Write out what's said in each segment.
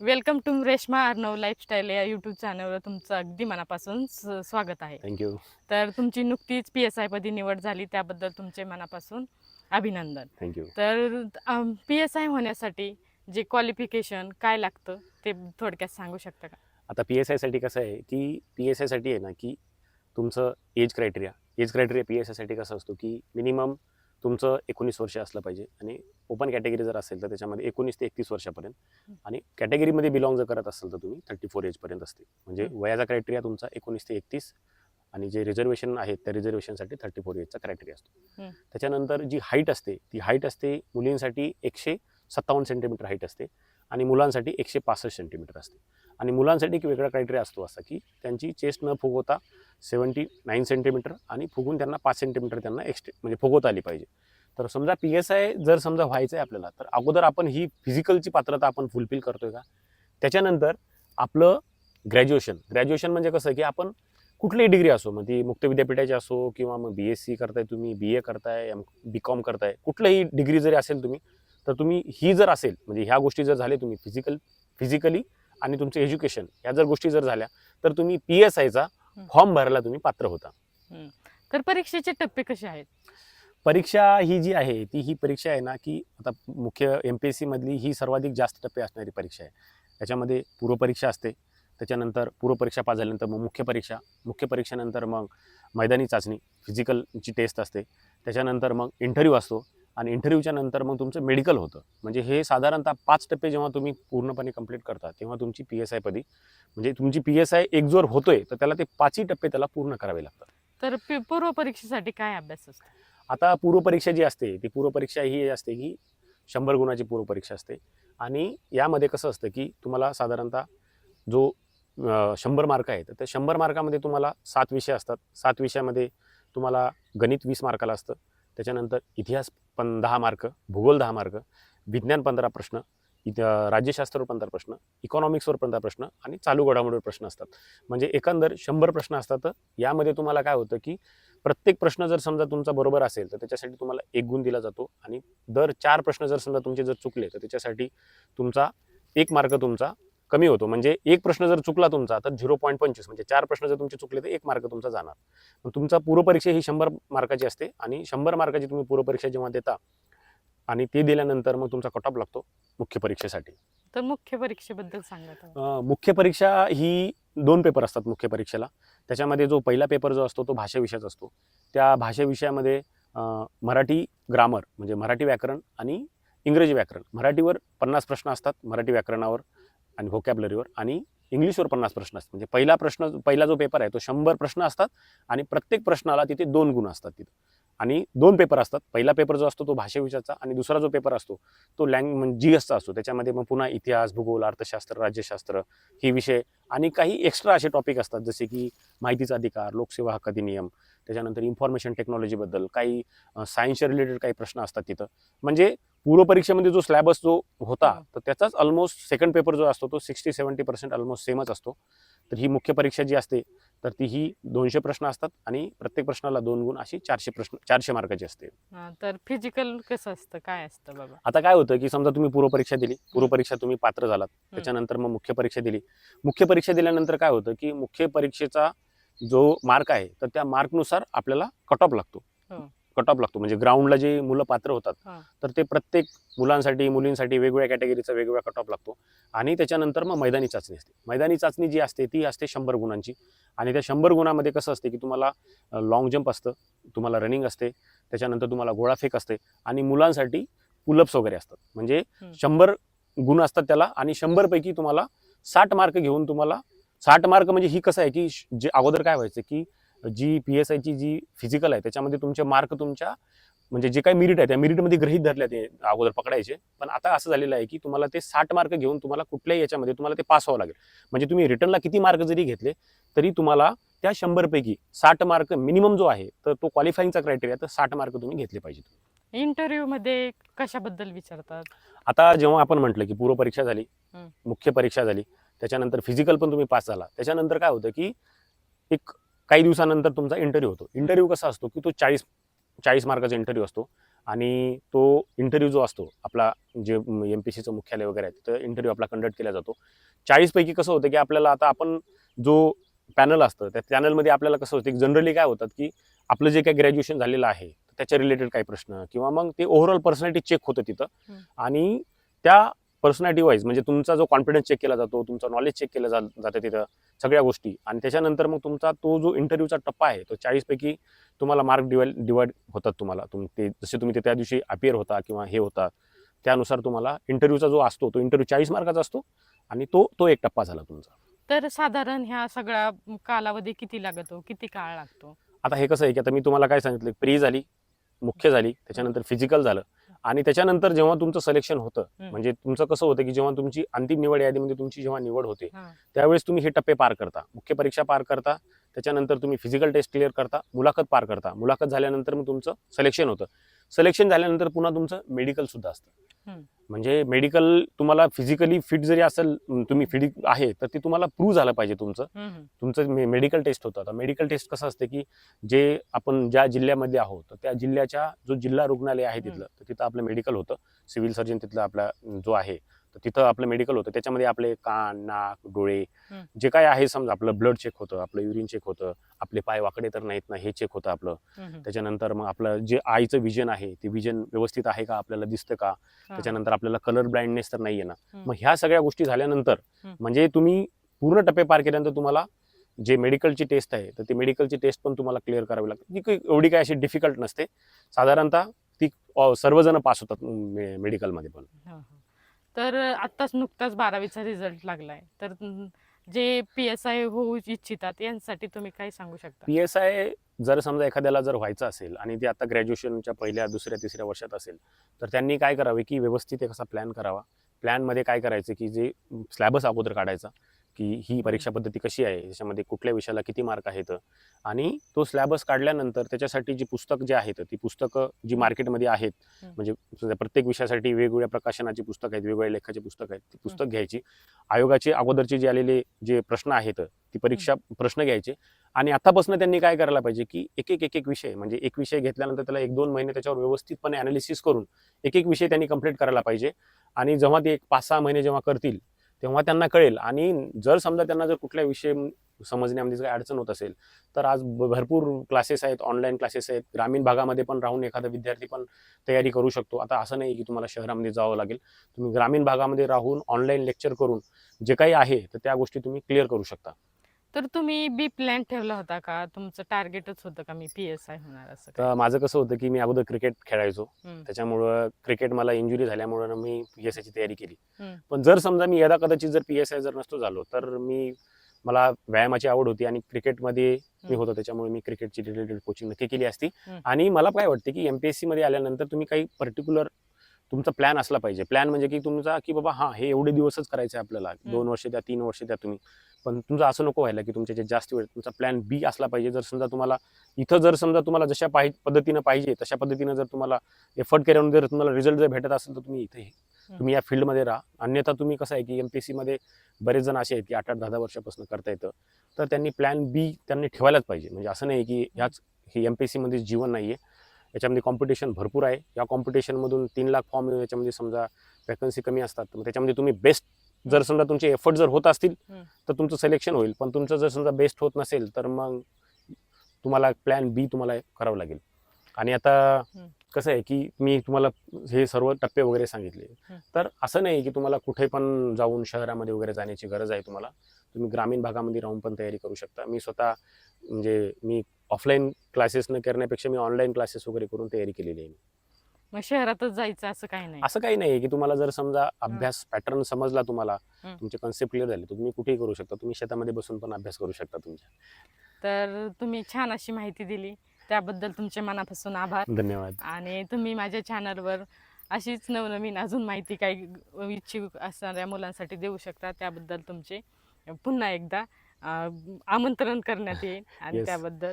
Welcome to Reshma Arnav lifestyle या YouTube चॅनलवर तुमचं अगदी मनापासून स्वागत आहे. थँक्यू तर तुमची नुकतीच पी एस आय पदी निवड झाली त्याबद्दल तुमचे मनापासून अभिनंदन. थँक्यू तर पी एस आय होण्यासाठी जे क्वालिफिकेशन काय लागतं ते थोडक्यात सांगू शकता का? आता पी एस आयसाठी कसं आहे की पी एस आयसाठी आहे ना की तुमचं age criteria age criteria P S आयसाठी कसं असतो की मिनिमम तुमचं एकोणीस वर्ष असलं पाहिजे. आणि ओपन कॅटेगरी जर असेल तर त्याच्यामध्ये एकोणीस ते एकतीस वर्षापर्यंत. आणि कॅटेगरीमध्ये बिलॉंग जर करत असेल तर तुम्ही थर्टी फोर एजपर्यंत असते. म्हणजे. वयाचा क्रायटेरिया तुमचा एकोणीस ते एकतीस आणि जे रिझर्वेशन आहेत त्या रिझर्वेशनसाठी थर्टी फोर एजचा क्रायटेरिया असतो. त्याच्यानंतर जी हाईट असते ती हाईट असते मुलींसाठी एकशे सत्तावन्न सेंटीमीटर हाईट असते आणि मुलांसाठी एकशे पासष्ट सेंटीमीटर असते. आणि मुलांसाठी एक वेगळा क्रायटेरिया असतो असा की त्यांची चेस्ट न फुगवता सेवन्टी नाईन सेंटीमीटर आणि फुगून त्यांना पाच सेंटीमीटर त्यांना एक्स्टे म्हणजे फुगवता आली पाहिजे. तर समजा पी एस आय जर समजा व्हायचं आहे आपल्याला तर अगोदर आपण ही फिजिकलची पात्रता आपण फुलफिल करतोय का? त्याच्यानंतर आपलं ग्रॅज्युएशन ग्रॅज्युएशन म्हणजे कसं की आपण कुठलीही डिग्री असो मग ती मुक्त विद्यापीठाची असो किंवा मग बी एस सी करताय तुम्ही बी ए करताय एम बी कॉम करताय कुठलंही डिग्री जरी असेल तुम्ही तर तुम्ही ही जर असेल म्हणजे ह्या गोष्टी जर झाले तुम्ही फिजिकल फिजिकली आणि तुमचं एज्युकेशन ह्या जर गोष्टी जर झाल्या तर तुम्ही पी एस आयचा. फॉर्म भरायला तुम्ही पात्र होता. तर परीक्षेचे टप्पे कसे आहेत? परीक्षा ही जी आहे ती ही परीक्षा आहे ना की आता मुख्य एम पी एस सीमधली ही सर्वाधिक जास्त टप्पे असणारी परीक्षा आहे. त्याच्यामध्ये पूर्वपरीक्षा असते त्याच्यानंतर पूर्वपरीक्षा पास झाल्यानंतर मग मुख्य परीक्षा मुख्य परीक्षेनंतर मग मैदानी चाचणी फिजिकलची टेस्ट असते त्याच्यानंतर मग इंटरव्ह्यू असतो आणि इंटरव्ह्यूच्या नंतर मग तुमचं मेडिकल होतं. म्हणजे हे साधारणतः पाच टप्पे जेव्हा तुम्ही पूर्णपणे कंप्लीट करता तेव्हा तुमची पी एस आय पदी म्हणजे तुमची पी एस आय एक जोर होतोय तर त्याला ते पाचही टप्पे त्याला पूर्ण करावे लागतात. तर पूर्व परीक्षेसाठी काय अभ्यास असतो? आता पूर्वपरीक्षा जी असते ती पूर्वपरीक्षा ही असते की शंभर गुणाची पूर्वपरीक्षा असते. आणि यामध्ये कसं असतं की तुम्हाला साधारणतः जो शंभर मार्क आहे तर त्या शंभर मार्कामध्ये तुम्हाला सात विषय असतात. सात विषयामध्ये तुम्हाला गणित वीस मार्काला असतं. त्याच्यानंतर इतिहास पण दहा मार्क भूगोल दहा मार्क विज्ञान पंधरा प्रश्न राज्यशास्त्रावर पंधरा प्रश्न इकॉनॉमिक्सवर पंधरा प्रश्न आणि चालू घडामोडीवर प्रश्न असतात. म्हणजे एकंदर शंभर प्रश्न असतात यामध्ये तुम्हाला काय होतं की प्रत्येक प्रश्न जर समजा तुमचा बरोबर असेल तर त्याच्यासाठी तुम्हाला एक गुण दिला जातो आणि दर चार प्रश्न जर समजा तुमचे जर चुकले तर त्याच्यासाठी तुमचा एक मार्क तुमचा कमी होतो. म्हणजे एक प्रश्न जर चुकला तुमचा तर झिरो पॉईंट पंचवीस म्हणजे चार प्रश्न जर तुमचे चुकले तर एक मार्क तुमचा जाणार. मग तुमचा पूर्वपरीक्षा ही शंभर मार्काची असते आणि शंभर मार्काची तुम्ही पूर्वपरीक्षा जेव्हा देता आणि ते दिल्यानंतर मग तुमचा कट ऑफ लागतो मुख्य परीक्षेसाठी. तर मुख्य परीक्षेबद्दल सांगा मुख्य परीक्षा ही दोन पेपर असतात मुख्य परीक्षेला. त्याच्यामध्ये जो पहिला पेपर जो असतो तो भाषा विषयाचा असतो. त्या भाषा विषयामध्ये मराठी ग्रामर म्हणजे मराठी व्याकरण आणि इंग्रजी व्याकरण. मराठीवर पन्नास प्रश्न असतात मराठी व्याकरणावर. आणि व्होकॅबलरीवर आणि इंग्लिशवर पन्नास प्रश्न असतात. म्हणजे पहिला प्रश्न पहिला जो पेपर आहे तो शंभर प्रश्न असतात आणि प्रत्येक प्रश्नाला तिथे दोन गुण असतात तिथं. आणि दोन पेपर असतात. पहिला पेपर जो असतो तो भाषा विषयाचा आणि दुसरा जो पेपर असतो तो लँग म्हणजे जी एसचा असतो. त्याच्यामध्ये मग पुन्हा इतिहास भूगोल अर्थशास्त्र राज्यशास्त्र ही विषय आणि काही एक्स्ट्रा असे टॉपिक असतात. जसे की माहितीचा अधिकार लोकसेवा हक्क अधिनियम त्याच्यानंतर इन्फॉर्मेशन टेक्नॉलॉजीबद्दल काही सायन्सच्या रिलेटेड काही प्रश्न असतात तिथं. म्हणजे पूर्वपरीक्षेमध्ये जो स्लॅबस जो होता हं. तर त्याचाच ऑलमोस्ट सेकंड पेपर जो असतो तो सिक्स्टी सेवन्टी पर्सेंट ऑलमोस्ट सेमच असतो. तर ही मुख्य परीक्षा जी असते तर ती ही दोनशे प्रश्न असतात आणि प्रत्येक प्रश्नाला दोन गुण अशी चारशे प्रश्न चारशे मार्काची असते. तर फिजिकल कसं असतं? काय असतं बाबा? आता काय होतं की समजा तुम्ही पूर्वपरीक्षा दिली पूर्वपरीक्षा तुम्ही पात्र झालात त्याच्यानंतर मग मुख्य परीक्षा दिली. मुख्य परीक्षा दिल्यानंतर काय होतं की मुख्य परीक्षेचा जो मार्क आहे तर त्या मार्कनुसार आपल्याला कट ऑफ लागतो. हो. कट ऑफ लागतो. म्हणजे ग्राउंडला जे मुलं पात्र होतात. तर ते प्रत्येक मुलांसाठी मुलींसाठी वेगवेगळ्या कॅटेगरीचा वेगवेगळा कट ऑफ लागतो. आणि त्याच्यानंतर मग मैदानी चाचणी असते. मैदानी चाचणी जी असते ती असते शंभर गुणांची. आणि त्या शंभर गुणामध्ये कसं असते की तुम्हाला लॉंग जंप असतं तुम्हाला रनिंग असते त्याच्यानंतर तुम्हाला गोळाफेक असते आणि मुलांसाठी पुलअप्स वगैरे असतात. म्हणजे. शंभर गुण असतात त्याला आणि शंभरपैकी तुम्हाला साठ मार्क घेऊन तुम्हाला साठ मार्क म्हणजे ही कसं आहे की जे अगोदर काय व्हायचं की जी पी एस आयची जी फिजिकल आहे त्याच्यामध्ये तुमचे मार्क तुमच्या म्हणजे जे काही मेरिट आहे त्या मेरिटमध्ये गृहीत धरले ते अगोदर पकडायचे. पण आता असं झालेलं आहे की तुम्हाला ते साठ मार्क घेऊन तुम्हाला कुठल्याही याच्यामध्ये तुम्हाला ते पास व्हावं लागेल. म्हणजे तुम्ही रिटर्नला किती मार्क जरी घेतले तरी तुम्हाला त्या शंभरपैकी साठ मार्क मिनिमम जो आहे तर तो क्वालिफाईंगचा क्रायटेरिया तर साठ मार्क तुम्ही घेतले पाहिजेत. इंटरव्ह्यू मध्ये कशाबद्दल विचारतात? आता जेव्हा आपण म्हटलं की पूर्वपरीक्षा झाली हं. मुख्य परीक्षा झाली त्याच्यानंतर फिजिकल पण तुम्ही पास झाला त्याच्यानंतर काय होतं की एक काही दिवसानंतर तुमचा इंटरव्ह्यू होतो. इंटरव्ह्यू कसा असतो की तो चाळीस चाळीस मार्काचा इंटरव्ह्यू असतो आणि तो इंटरव्ह्यू जो असतो आपला जे एम पी सीचं मुख्यालय वगैरे आहे तिथं इंटरव्ह्यू आपला कंडक्ट केला जातो. चाळीसपैकी कसं होतं की आपल्याला आता आपण जो पॅनल असतं त्या पॅनलमध्ये आपल्याला कसं होतं की जनरली काय होतात की आपलं जे काही ग्रॅज्युएशन झालेलं आहे त्याच्या रिलेटेड काही प्रश्न किंवा मग ते ओव्हरऑल पर्सनॅलिटी चेक होतं तिथं. आणि त्या पर्सनॅलिटी वाईज म्हणजे तुमचा जो कॉन्फिडन्स चेक केला जातो तुमचं नॉलेज चेक केलं जा जातं तिथं सगळ्या गोष्टी. आणि त्याच्यानंतर मग तुमचा तो जो इंटरव्ह्यूचा टप्पा आहे तो चाळीसपैकी तुम्हाला मार्क डिवाइड डिवाइड होतात तुम्हाला. तुम ते जसे तुम्ही ते त्या दिवशी अपियर होता किंवा हे होता त्यानुसार तुम्हाला इंटरव्ह्यूचा जो असतो तो इंटरव्ह्यू चाळीस मार्काचा असतो आणि तो तो एक टप्पा झाला तुमचा. तर साधारण ह्या सगळा कालावधी किती लागतो? किती काळ लागतो? आता हे कसं आहे की आता मी तुम्हाला काय सांगितलं प्री झाली मुख्य झाली त्याच्यानंतर फिजिकल झालं. आणि त्याच्यानंतर जेव्हा तुमचं सिलेक्शन होतं. म्हणजे तुमचं कसं होतं की जेव्हा तुमची अंतिम निवड यादीमध्ये तुमची जेव्हा निवड होते. त्यावेळेस तुम्ही हे टप्पे पार करता मुख्य परीक्षा पार करता त्याच्यानंतर तुम्ही फिजिकल टेस्ट क्लिअर करता मुलाखत पार करता मुलाखत झाल्यानंतर मग तुमचं सिलेक्शन होतं सिलेक्शन झाल्यानंतर पुन्हा तुमचं मेडिकल सुद्धा असतं. म्हणजे मेडिकल तुम्हाला फिजिकली फिट जरी असेल तुम्ही फिट आहे तर ते तुम्हाला प्रूव्ह झालं पाहिजे तुमचं. तुमचं मेडिकल टेस्ट होतं आता मेडिकल टेस्ट कसं असते की जे आपण ज्या जिल्ह्यामध्ये आहोत त्या जिल्ह्याच्या जो जिल्हा रुग्णालय आहे तिथलं तर तिथं आपलं मेडिकल होतं सिव्हिल सर्जन तिथलं आपला जो आहे तर तिथं आपलं मेडिकल होतं त्याच्यामध्ये आपले कान नाक डोळे. जे काय आहे समजा आपलं ब्लड चेक होतं आपलं युरिन चेक होतं आपले पाय वाकडे तर नाहीत ना हे चेक होतं आपलं. त्याच्यानंतर मग आपलं जे आईचं विजन आहे ते विजन व्यवस्थित आहे का आपल्याला दिसतं का. त्याच्यानंतर आपल्याला कलर ब्लाइंडनेस तर नाहीये ना. मग ह्या सगळ्या गोष्टी झाल्यानंतर. म्हणजे तुम्ही पूर्ण टप्पे पार केल्यानंतर तुम्हाला जे मेडिकलची टेस्ट आहे तर ती मेडिकलची टेस्ट पण तुम्हाला क्लिअर करावी लागते ती काही एवढी काय अशी डिफिकल्ट नसते साधारणतः ती सर्वजण पास होतात मेडिकलमध्ये पण. तर आत्ताच नुकताच बारावीचा रिझल्ट लागलाय. तर जे पी एस आय होऊ इच्छितात यांसाठी तुम्ही काय सांगू शकता? पी एस आय जर समजा एखाद्याला जर व्हायचं असेल आणि ते आता ग्रॅज्युएशनच्या पहिल्या दुसऱ्या तिसऱ्या वर्षात असेल तर त्यांनी काय करावे की व्यवस्थित एक असा प्लॅन करावा. प्लॅनमध्ये काय करायचं की जे स्लॅबस अगोदर काढायचा की ही परीक्षा पद्धती कशी आहे त्याच्यामध्ये कुठल्या विषयाला किती मार्क आहेत? आणि तो स्लॅबस काढल्यानंतर त्याच्यासाठी जी पुस्तक जे आहेत ती पुस्तकं जी मार्केटमध्ये आहेत. म्हणजे प्रत्येक विषयासाठी वेगवेगळ्या प्रकाशनाची पुस्तक आहेत वेगवेगळ्या लेखाची पुस्तक आहेत ती पुस्तक घ्यायची. आयोगाचे अगोदरचे जे आलेले जे प्रश्न आहेत ती परीक्षा प्रश्न घ्यायचे. आणि आतापासून त्यांनी काय करायला पाहिजे की एक एक एक एक विषय म्हणजे एक विषय घेतल्यानंतर त्याला एक दोन महिने त्याच्यावर व्यवस्थितपणे अनालिसिस करून एक एक विषय त्यांनी कंप्लीट करायला पाहिजे. आणि जेव्हा ते एक पाच सहा महिने जेव्हा करतील तेव्हा त्यांना कळेल. आणि जर समजा त्यांना जर कुठल्या विषय समजण्यामध्ये काही अडचण होत असेल तर आज भरपूर क्लासेस आहेत ऑनलाईन क्लासेस आहेत. ग्रामीण भागामध्ये पण राहून एखादा विद्यार्थी पण तयारी करू शकतो. आता असं नाही की तुम्हाला शहरामध्ये जावं लागेल. तुम्ही ग्रामीण भागामध्ये राहून ऑनलाईन लेक्चर करून जे काही आहे तर त्या गोष्टी तुम्ही क्लिअर करू शकता. तर तुम्ही बी प्लॅन ठेवला होता का तुमचं टार्गेटच होतं का मी पी एस आय होणार असं? तर माझं कसं होतं की मी अगोदर क्रिकेट खेळायचो हम्म. त्याच्यामुळं क्रिकेट मला इंजुरी झाल्यामुळं ना मी पी एस आयची तयारी केली हम्म. पण जर समजा मी यदा कदाचित जर पी एस आय जर नसतो झालो तर मी मला व्यायामाची आवड होती आणि क्रिकेटमध्ये मी. होतो त्याच्यामुळे मी क्रिकेटची रिलेटेड कोचिंग नक्की केली असती हम्म. आणि मला काय वाटते की एमपीएससी मध्ये आल्यानंतर तुम्ही काही पर्टिक्युलर तुमचा प्लॅन असला पाहिजे. प्लॅन म्हणजे की तुमचा की बाबा हा हे एवढे दिवसच करायचं आहे आपल्याला दोन वर्ष द्या तीन वर्ष द्या तुम्ही. पण तुमचं असं नको व्हायला की तुमच्या जे जास्त वेळ तुमचा प्लॅन बी असला पाहिजे. जर समजा तुम्हाला इथं जर समजा तुम्हाला जशा पाहिजे पद्धतीनं पाहिजे तशा पद्धतीनं जर तुम्हाला एफर्ट केल्यानंतर जर तुम्हाला रिझल्ट जर भेटत असेल तर तुम्ही इथे तुम्ही या फील्डमध्ये राहा. अन्यथा तुम्ही कसं आहे की एम पी सी मध्ये बरेच जण असे आहेत की आठ आठ दहा दहा वर्षापासून करता येतं. तर त्यांनी प्लॅन बी त्यांनी ठेवायलाच पाहिजे. म्हणजे असं नाही की ह्याच हे एम पी मध्ये जीवन नाही आहे याच्यामध्ये कॉम्पिटिशन भरपूर आहे. या कॉम्पिटिशनमधून तीन लाख फॉर्म याच्यामध्ये समजा वॅकन्सी कमी असतात. तर मग त्याच्यामध्ये तुम्ही बेस्ट जर समजा तुमचे एफर्ट जर होत असतील. तर तुमचं सिलेक्शन होईल. पण तुमचं जर समजा बेस्ट होत नसेल तर मग तुम्हाला प्लॅन बी तुम्हाला करावं लागेल. आणि आता. कसं आहे की मी तुम्हाला हे सर्व टप्पे वगैरे सांगितले. तर असं नाही की तुम्हाला कुठे पण जाऊन शहरामध्ये वगैरे जाण्याची गरज आहे तुम्हाला. तुम्ही ग्रामीण भागामध्ये राहून पण तयारी करू शकता. मी स्वतः म्हणजे मी ऑफलाईन क्लासेस न करण्यापेक्षा मी ऑनलाईन क्लासेस वगैरे करून तयारी केलेली आहे मग शहरातच जायचं असं काही नाही. असं काही नाही की तुम्हाला जर समजा अभ्यास पॅटर्न समजला तुम्हाला. तुमचे कन्सेप्ट क्लिअर झाले तर तुम्ही कुठेही करू शकता तुम्ही शेतामध्ये बसून पण अभ्यास करू शकता तुमच्या. तर तुम्ही छान अशी माहिती दिली. त्याबद्दल तुमचे मनापासून आभार. धन्यवाद. आणि तुम्ही माझ्या चॅनलवर अशीच नवनवीन अजून माहिती काही इच्छुक असणाऱ्या मुलांसाठी देऊ शकता. त्याबद्दल तुमचे पुन्हा एकदा अं, आमंत्रण करण्यात येईल. आणि Yes. त्याबद्दल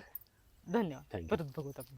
धन्यवाद. थँक्यू परत बघूत आपण.